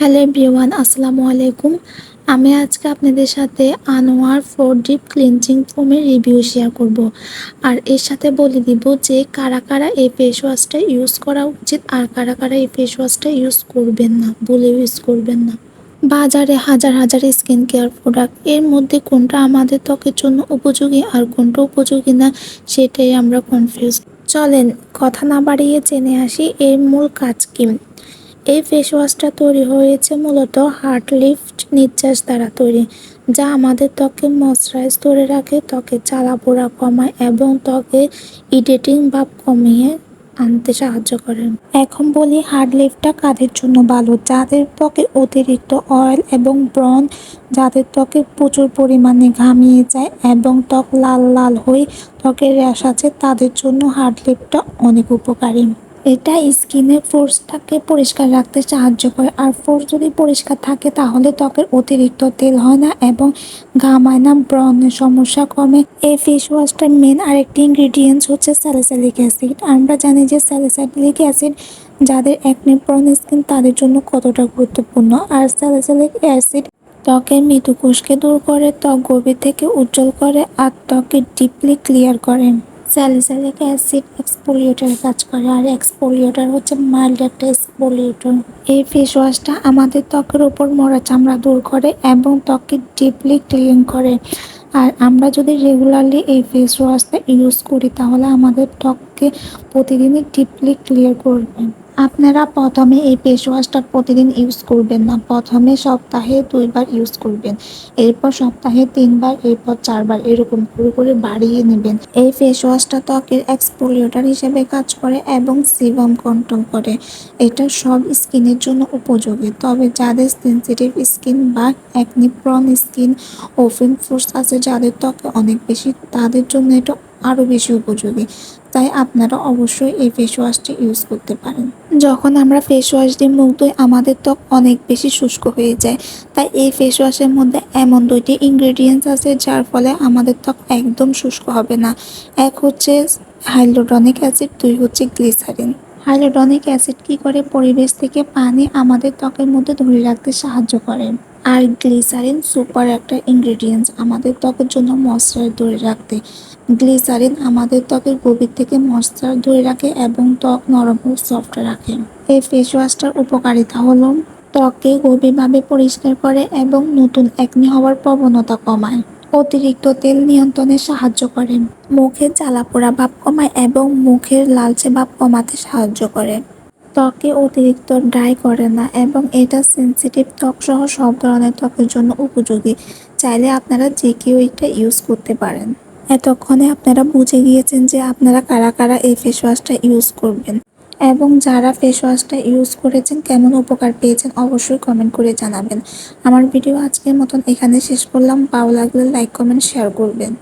Hello everyone, আসসালামু আলাইকুম। আমি আজকে আপনাদের সাথে আনোয়ার ফোর ডিপ ক্লিনজিং ফোমের রিভিউ শেয়ার করব। আর এর সাথে বলে দিব যে কারা কারা এই ফেস ওয়াশটা ইউজ করা উচিত আর কারা কারা এই ফেস ওয়াশটা ইউজ করবেন না বলে ইউজ করবেন না। বাজারে হাজার হাজার স্কিন কেয়ার প্রোডাক্টের মধ্যে কোনটা আমাদের ত্বকের জন্য উপযোগী আর কোনটা উপযোগী না সেটাই আমরা কনফিউজ চলেন, কথা না বাড়িয়ে জেনে আসি এর মূল কাজ কি। এই ফেস ওয়াশটা তৈরি হয়েছে মূলত হার্ট লিফট নির্যাস দ্বারা তৈরি, যা আমাদের ত্বকে ময়শ্চারাইজ ধরে রাখে, ত্বকে জ্বালা পোড়া কমায় এবং ত্বকে ইডেটিং ভাব কমিয়ে আনতে সাহায্য করে। এখন বলি হার্ড লিফটটা কাদের জন্য ভালো? যাদের ত্বকে অতিরিক্ত অয়েল এবং ব্রন যাদের ত্বকে প্রচুর পরিমাণে ঘামিয়ে যায় এবং ত্বক লাল লাল হয়ে ত্বকের র্যাশ আছে, তাদের জন্য হার্ড লিফটটা অনেক উপকারী। এটা স্কিনের ফোর্সটাকে পরিষ্কার রাখতে সাহায্য করে। আর ফোর্স যদি পরিষ্কার থাকে, তাহলে ত্বকের অতিরিক্ত তেল হয় না এবং ঘাম হয় না ব্রণের সমস্যা কমে। এই ফেস ওয়াশটার মেন আরেকটি ইনগ্রিডিয়েন্টস হচ্ছে স্যালিসালিক অ্যাসিড আমরা জানি যে স্যালিসালিক অ্যাসিড যাদের একনি ব্রন স্কিন তাদের জন্য কতটা গুরুত্বপূর্ণ। আর স্যালিসালিক অ্যাসিড ত্বকের মৃদু কোষকে দূর করে, ত্বক গভীর থেকে উজ্জ্বল করে, আর ত্বকে ডিপলি ক্লিয়ার করে। স্যালিসালিক অ্যাসিড এক্সপোলিয়েটার কাজ করে, আর এক্সপোলিয়েটার হচ্ছে মাইল্ড একটা এক্সপোলিয়েটর। এই ফেস ওয়াশটা আমাদের ত্বকের ওপর মরা চামড়া দূর করে এবং ত্বককে ডিপলি ক্লিন করে। আর আমরা যদি রেগুলারলি এই ফেস ওয়াশটা ইউজ করি, তাহলে আমাদের ত্বককে প্রতিদিনই ডিপলি ক্লিয়ার করবে আপনারা প্রথমে এই ফেস ওয়াশটা প্রতিদিন ইউজ করবেন না। প্রথমে সপ্তাহে দুইবার ইউজ করবেন। এরপর সপ্তাহে তিনবার, এরপর চারবার এরকম করে করে বাড়িয়ে নেবেন। এই ফেস ওয়াশটা ত্বকের এক্সপোলিয়েটার হিসেবে কাজ করে এবং সিবাম কন্ট্রোল করে। এটা সব স্কিনের জন্য উপযোগী। তবে যাদের সেন্সিটিভ স্কিন বা acne prone skin open pores আছে, যাদের ত্বকে অনেক বেশি, তাদের জন্য এটা আরও বেশি উপযোগী। তাই আপনারা অবশ্যই এই ফেস ওয়াশটি ইউজ করতে পারেন। যখন আমরা ফেস ওয়াশ দিয়ে মুখ ধুই, আমাদের ত্বক অনেক বেশি শুষ্ক হয়ে যায়। তাই এই ফেস ওয়াশের মধ্যে এমন দুইটি ইনগ্রেডিয়েন্টস আছে, যার ফলে আমাদের ত্বক একদম শুষ্ক হবে না। এক হচ্ছে হাইলোডনিক অ্যাসিড দুই হচ্ছে গ্লিসারিন হাইলোডনিক অ্যাসিড কি করে পরিবেশ থেকে পানি আমাদের ত্বকের মধ্যে ধরে রাখতে সাহায্য করে? আর গ্লিসারিন সুপার একটা ইনগ্রেডিয়েন্টস আমাদের ত্বকের জন্য ময়শ্চার ধরে রাখতে। গ্লিসারিন আমাদের ত্বকের গভীর থেকে ময়শ্চার ধরে রাখে এবং ত্বক নরম ও সফট রাখে। এই ফেস ওয়াশটার উপকারিতা হলো ত্বককে গভীরভাবে পরিষ্কার করে এবং নতুন একনি হওয়ার প্রবণতা কমায়। অতিরিক্ত তেল নিয়ন্ত্রণে সাহায্য করে। মুখের জ্বালা পোড়া ভাব কমায় এবং মুখের লালচে ভাব কমাতে সাহায্য করে। ত্বকে অতিরিক্ত ড্রাই করে না এবং এটা সেন্সিটিভ ত্বক সহ সব ধরনের ত্বকের জন্য উপযোগী। চাইলে আপনারা যে কেউ এটা ইউজ করতে পারেন। এতক্ষণে আপনারা বুঝে গিয়েছেন যে আপনারা কারা কারা এই ফেস ওয়াশটা ইউজ করবেন এবং যারা ফেস ওয়াশটা ইউজ করেছেন কেমন উপকার পেয়েছেন অবশ্যই কমেন্ট করে জানাবেন। আমার ভিডিও আজকের মতন এখানে শেষ করলাম। ভালো লাগলে লাইক কমেন্ট শেয়ার করবেন।